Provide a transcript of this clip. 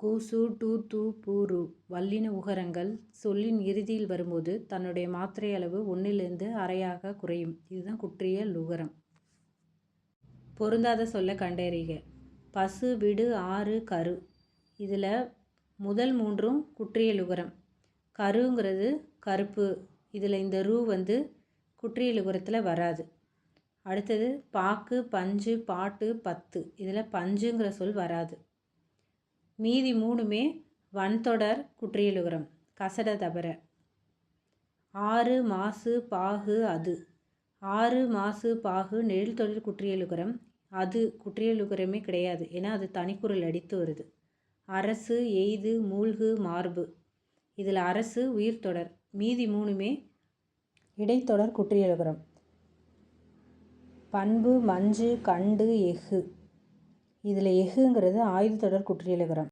கூசு two to poor வல்லின உகரங்கள் சொல்லின் இறுதியில் வரும்போது தன்னுடைய மாத்திரை அளவு ஒன்றிலிருந்து அரையாக குறையும். இதுதான் குற்றியல் உகரம். பொருந்தாத சொல்ல கண்டறிக. பசு விடு ஆறு கரு இதில் முதல் மூன்றும் குற்றியலுகரம். கருங்கிறது கருப்பு இதில் இந்த ரூ வந்து குற்றியலுகரத்தில் வராது. அடுத்தது பாக்கு பஞ்சு பாட்டு பத்து இதில் பஞ்சுங்கிற சொல் வராது. மீதி மூணுமே வன்தொடர் குற்றியலுகரம் கசட தவிர. ஆறு மாசு பாகு அது ஆறு மாசு பாகு நெடில்தொடர் குற்றியலுகரம் அது குற்றியலுகரமே கிடையாது ஏன்னா அது தனிக்குரல் அடித்து வருது. அரசு எய்து மூழ்கு மார்பு இதில் அரசு உயிர்த்தொடர் மீதி மூணுமே இடைத்தொடர் குற்றியலுகரம். பண்பு மஞ்சு கண்டு எஃகு இதில் எஃகுங்கிறது ஆய்வுத்தொடர் குற்றியலுகரம்.